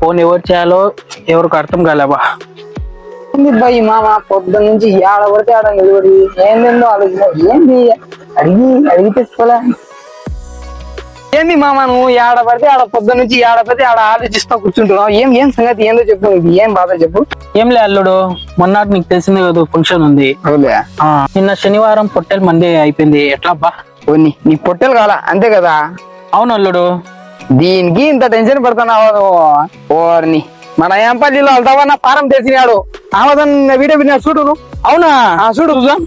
Phone ఎవరు చేయాలో ఎవరికి అర్థం కాలేబా ఏంది బాయ్ మామ పొద్దున్న నుంచి ఆడ పడితే ఆడ నిలబడి ఏందేందో ఆలోచన. ఏంది? అడిగి అడిగి తెచ్చుకోలే. ఏంది మామ నువ్వు ఆడ పడితే ఆడ పొద్దున్న నుంచి ఆడ పడితే ఆడ ఆలోచిస్తా కూర్చుంటున్నావు. ఏం ఏం సంగతి? ఏందో చెప్పు నీకు. ఏం బాధ చెప్పు. ఏం లే అల్లుడు మొన్నటి నీకు తెలిసిందే కదా ఫంక్షన్ ఉంది. నిన్న శనివారం పొట్టెల మంది అయిపోయింది. ఎట్లా అబ్బా? నీ పొట్టెలు కాల అంతే కదా? అవును అల్లుడు. దీనికి ఇంత టెన్షన్ నువ్వు? ఓర్ని. మన ఏంపల్లిలో వెళ్తావన్న పారం తెలిసినాడు ఆమదన్ వీడియో విన్నాడు చూడు. అవునా? ఆ చూడు. చూద్దాం.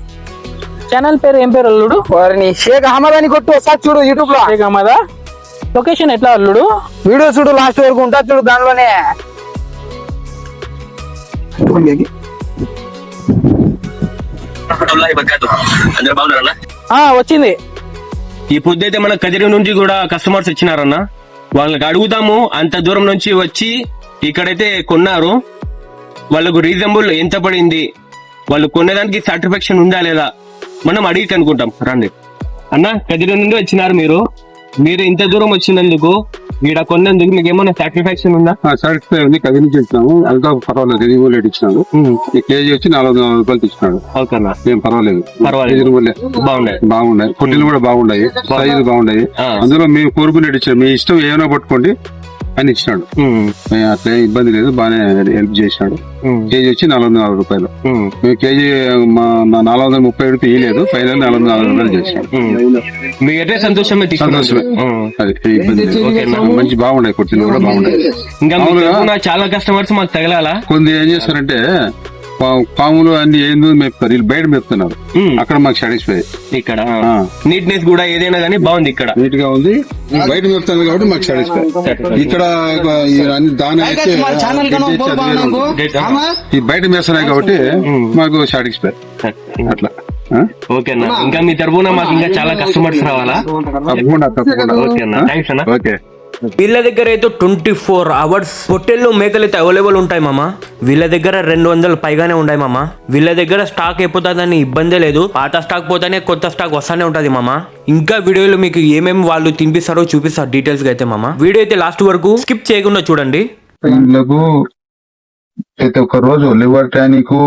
ఛానల్ పేరు ఏం పేరు అల్లుడు? ఓర్ని. షేక్ అహ్మద్ అని కొట్టు ఒకసారి చూడు యూట్యూబ్లో. షేక్ అహ్మదా? లొకేషన్ ఎట్లా అల్లుడు? వీడియో చూడు లాస్ట్ వరకు ఉంటా చూడు దానిలోనే వచ్చింది. ఈ పొద్దుైతే మన కదిరి నుంచి కూడా కస్టమర్స్ వచ్చినారన్న. వాళ్ళకి అడుగుతాము అంత దూరం నుంచి వచ్చి ఇక్కడైతే కొన్నారు. వాళ్ళకు రీజనబుల్ ఎంత పడింది? వాళ్ళు కొనేదానికి సాటిస్ఫాక్షన్ ఉందా లేదా? మనం అడిగి కనుక్కుంటాం రండి. అన్న కదిరి నుండి వచ్చినారు మీరు. మీరు ఇంత దూరం వచ్చినందుకు ఈడ కొన్నందుకు మీకు ఏమైనా సాటిస్ఫాక్షన్ ఉందా? సాటిస్ఫై ఉంది కది నుంచి ఇచ్చినాము అంతా పర్వాలేదు రిజనబుల్ రేట్ ఇచ్చినాడు. ఈ కేజీ వచ్చి నాలుగు వందల రూపాయలకి ఇచ్చినాడు ఓకేనా ఏం పర్వాలేదు. పర్వాలేదు. బాగున్నాయి. బాగున్నాయి. పొట్టిలు కూడా బాగున్నాయి. సైజు బాగున్నాయి. అందులో మేము కోరుకునేది ఇచ్చాడు మీ ఇష్టం ఏమైనా పట్టుకోండి. అని ఇచ్చినాడు. అట్లా ఇబ్బంది లేదు బాగానే హెల్ప్ చేసినాడు. కేజీ వచ్చి నాలుగు వందల నాలుగు రూపాయలు కేజీ మా మా నాలుగు వందల ముప్పై ఏడు ఇయ్యలేదు ఫైనల్ నాలుగు వందల నాలుగు రూపాయలు చేసినాడు ఉమ్. మీకైతే సంతోషమే. సంతోషమే. అది ఇబ్బంది? మంచి బాగున్నాయి పొట్టిలు కూడా బాగున్నాయి. ఇంకా మీ చాలా కస్టమర్స్ మాకు తగలాలా? కొంత ఏం చేస్తారంటే పాములు అన్ని ఏందో మేపుతారు? వీళ్ళు బయట మేపుతున్నారు. అక్కడ మాకు సాటిస్ఫై ఇక్కడ. నీట్నెస్ కూడా ఏదైనా గానీ బాగుంది ఇక్కడ. నీట్గా ఉంది బయట మేపుతాను కాబట్టి మాకు సాటిస్ఫై ఇక్కడ ఈ అన్ని దాని. ఈ బయట మేస్తున్నాయి కాబట్టి మాకు సాటిస్ఫై అట్లా. ఆ? ఓకేనా ఇంకా మీ తరపున మాకు ఇంకా చాలా కస్టమర్స్ రావాలా? తప్పకుండా తప్పకుండా. ఓకేనా థ్యాంక్స్ అన్న. ఓకే. వీళ్ళ దగ్గర అయితే ట్వంటీ ఫోర్ అవర్స్ పొట్టెళ్ళు మేకలు అయితే అవైలబుల్ ఉంటాయి మామ. వీళ్ళ దగ్గర రెండు వందలు పైగానే ఉన్నాయి మామ. వీళ్ళ దగ్గర స్టాక్ అయిపోతుందని ఇబ్బందే లేదు. పాత స్టాక్ పోతానే కొత్త స్టాక్ వస్తానే ఉంటది మామ. ఇంకా వీడియోలో మీకు ఏమేమి వాళ్ళు తినిపిస్తారో చూపిస్తారు డీటెయిల్స్ అయితే మామ. వీడియో అయితే లాస్ట్ వరకు స్కిప్ చేయకుండా చూడండి. ప్రతి ఒక్క రోజు లివర్ టానిక్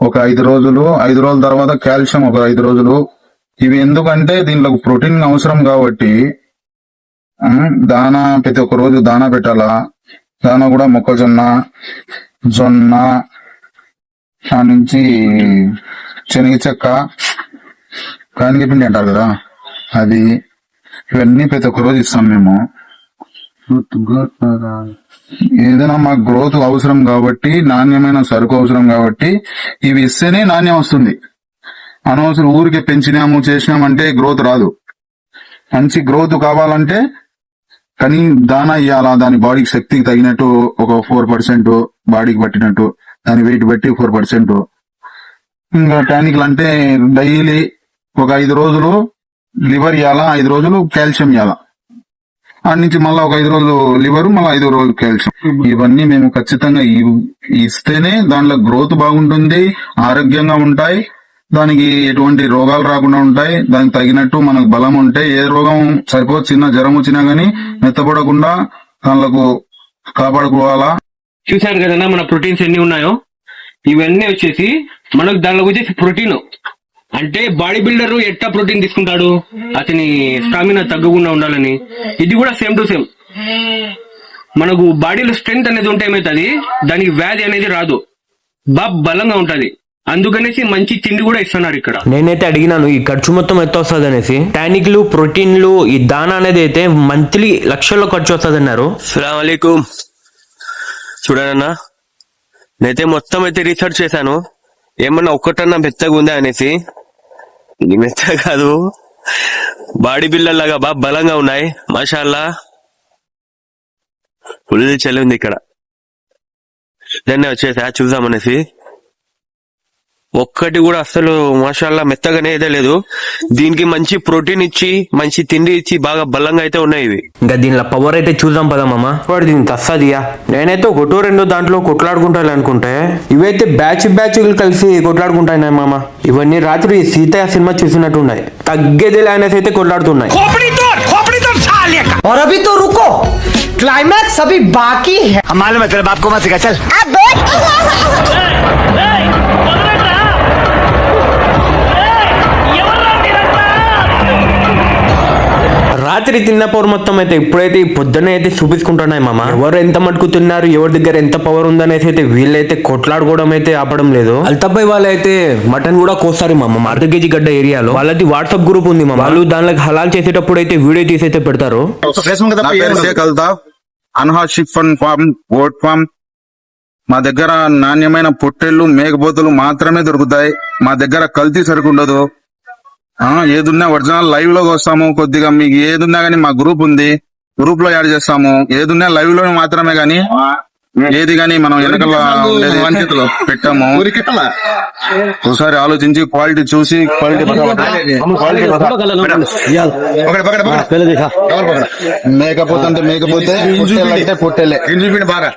ఒక ఐదు రోజులు ఐదు రోజుల తర్వాత కాల్షియం ఒక ఐదు రోజులు. ఇవి ఎందుకంటే దీనిలో ప్రోటీన్ అవసరం కాబట్టి దానా ప్రతి ఒక్క రోజు దానా పెట్టాలా? దానా కూడా మొక్కజొన్న జొన్న ఆ నుంచి శనగ చెక్క కానిక పిండి అంటారు కదా అది ఇవన్నీ ప్రతి ఒక్క రోజు ఇస్తాం మేము. ఏదైనా మాకు గ్రోత్ అవసరం కాబట్టి నాణ్యమైన సరుకు అవసరం కాబట్టి ఇవి ఇస్తేనే నాణ్యం వస్తుంది. అనవసరం ఊరికే పెంచినాము చేసినామంటే గ్రోత్ రాదు. మంచి గ్రోత్ కావాలంటే కానీ దానా ఇవ్వాలా దాని బాడీకి శక్తికి తగినట్టు ఒక ఫోర్ పర్సెంట్ బాడీకి పట్టినట్టు దాని వెయిట్ బట్టి ఫోర్ పర్సెంట్ ఇంకా టానిక్లు అంటే డైలీ ఒక ఐదు రోజులు లివర్ ఇవ్వాలా ఐదు రోజులు కాల్షియం ఇవ్వాలా ఆడ నుంచి మళ్ళీ ఒక ఐదు రోజులు లివర్ మళ్ళీ ఐదు రోజులు కాల్షియం ఇవన్నీ మేము ఖచ్చితంగా ఇస్తేనే దాంట్లో గ్రోత్ బాగుంటుంది ఆరోగ్యంగా ఉంటాయి. దానికి ఎటువంటి రోగాలు రాకుండా ఉంటాయి. దానికి తగినట్టు మనకు బలం ఉంటే ఏ రోగం సరిపో చిన్న జ్వరం వచ్చినా గానీ మెత్తపడకుండా దానిలకు కాపాడుకోవాలా? చూసారు కదన్నా మన ప్రోటీన్స్ ఎన్ని ఉన్నాయో? ఇవన్నీ వచ్చేసి మనకు దానిలోకి వచ్చేసి ప్రోటీన్. అంటే బాడీ బిల్డర్ ఎట్లా ప్రోటీన్ తీసుకుంటాడు? అతని స్టామినా తగ్గకుండా ఉండాలని. ఇది కూడా సేమ్ టు సేమ్. మనకు బాడీలో స్ట్రెంగ్త్ అనేది ఉంటే ఏమవుతుంది? దానికి వ్యాధి అనేది రాదు. బాగా బలంగా ఉంటది. అందుకనేసి మంచి తిండి కూడా ఇస్తున్నారు ఇక్కడ. నేనైతే అడిగినాను ఈ ఖర్చు మొత్తం ఎంత వస్తుంది అనేసి టానిక్లు ప్రోటీన్లు ఈ దానా అనేది అయితే మంత్లీ లక్షల్లో ఖర్చు వస్తుంది అన్నారు సలాంకం చూడనన్నా నేనైతే మొత్తం అయితే రీసెర్చ్ చేశాను. ఏమన్నా ఒక్కటన్నా మెత్తగా ఉందా అనేసి. ఇది మెత్తగా కాదు. బాడీ బిల్డర్ లాగా బాగా బలంగా ఉన్నాయి. మాషాల్లా. ఫుల్ చలి ఉంది ఇక్కడ. దాన్ని వచ్చేసా చూద్దామనేసి. ఒక్కటి కూడా అసలు మాషాల్లా మెత్తగానే అయితే లేదు దీనికి మంచి ప్రోటీన్ ఇచ్చి మంచి తిండి ఇచ్చి బాగా బలంగా అయితే ఉన్నాయి ఇవి ఇంకా దీనిలో పవర్ అయితే చూద్దాం పదమ్మా వాడు దీనికి తస్సదియా నేనైతే ఒకటో రెండో దాంట్లో కొట్లాడుకుంటాను అనుకుంటే ఇవైతే బ్యాచ్ బ్యాచ్ కలిసి కొట్లాడుకుంటాయి మామ ఇవన్నీ రాత్రి సీతయ్య సినిమా చూసినట్టు ఉన్నాయి తగ్గేదిలే అనేసి అయితే కొట్లాడుతున్నాయి और अभी तो रुको क्लाइमैक्स अभी बाकी है రాత్రి తిన్న పవర్ మొత్తం అయితే ఇప్పుడైతే ఈ పొద్దున్న అయితే చూపించుకుంటున్నాయి మామ. ఎవరు ఎంత మటుకు తిన్నారు ఎవరి దగ్గర ఎంత పవర్ ఉందనేసి అయితే వీళ్ళైతే కొట్లాడుకోవడం అయితే ఆపడం లేదు. అల్తబ్బాయి వాళ్ళు అయితే మటన్ కూడా కోస్తారు మామ అర్ధ కేజీ గడ్డ ఏరియాలో. వాళ్ళది వాట్సాప్ గ్రూప్ ఉంది మామ. వాళ్ళు దానిలోకి హలాల్ చేసేటప్పుడు అయితే వీడియో తీసి అయితే పెడతారు. ఫార్మ్ గోట్ ఫార్మ్ మా దగ్గర నాణ్యమైన పొట్టేళ్ళు మేకపోతులు మాత్రమే దొరుకుతాయి. మా దగ్గర కల్తీ సరుకు ఉండదు. ఆ, ఏదున్నా ఒరిజినల్ లైవ్లోకి వస్తాము కొద్దిగా. మీకు ఏదున్నా గానీ మా గ్రూప్ ఉంది. గ్రూప్లో యాడ్ చేస్తాము. ఏదున్నా లైవ్లో మాత్రమే గానీ ఏది గానీ మనం వెనకల పెట్టాము. ఒకసారి ఆలోచించి క్వాలిటీ చూసి క్వాలిటీ మేకపోతే అంటే మేకపోతే పొట్టేలే బాగా.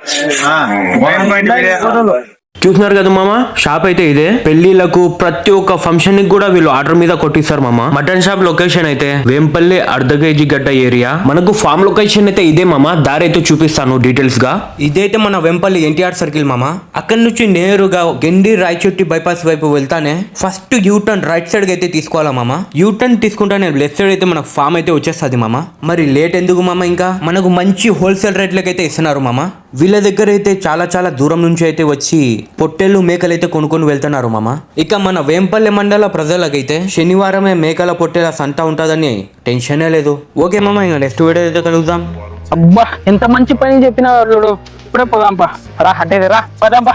చూస్తున్నారు కదా మామ? షాప్ అయితే ఇదే. పెళ్ళిలకు ప్రతి ఒక్క ఫంక్షన్కి కూడా వీళ్ళు ఆర్డర్ మీద కొట్టిస్తారు మామ. మటన్ షాప్ లొకేషన్ అయితే వేంపల్లి అర్ధ కేజీ గడ్డ ఏరియా. మనకు ఫామ్ లొకేషన్ అయితే ఇదే మామ. దారి అయితే చూపిస్తాను డీటెయిల్స్గా. ఇదైతే మన వెంపల్లి ఎన్టీఆర్ సర్కిల్ మామ. అక్కడ నుంచి నేరుగా గెండి రాయచుట్టి బైపాస్ వైపు వెళ్తానే first U turn right side అయితే తీసుకోవాలా మామ? యూ టర్న్ తీసుకుంటానే లెఫ్ట్ సైడ్ అయితే మనకు ఫామ్ అయితే వచ్చేస్తుంది మామ. మరి లేట్ ఎందుకు మామ ఇంకా? మనకు మంచి హోల్సేల్ రేట్లకి అయితే ఇస్తున్నారు మామ. వీళ్ళ దగ్గర అయితే చాలా చాలా దూరం నుంచి అయితే వచ్చి పొట్టేళ్ళు మేకలైతే కొనుక్కొని వెళ్తున్నారు మామ. ఇక మన వేంపల్లి మండల ప్రజలకైతే శనివారమే మేకల పొట్టేల సంత ఉంటుందని టెన్షనే లేదు. ఓకే మామ ఇంకా నెక్స్ట్ వీడియో అయితే కలుగుదాం అబ్బా ఎంత మంచి పని చెప్పిన ఇప్పుడే పోదాంపా. రా అంటే రా పదాంపా.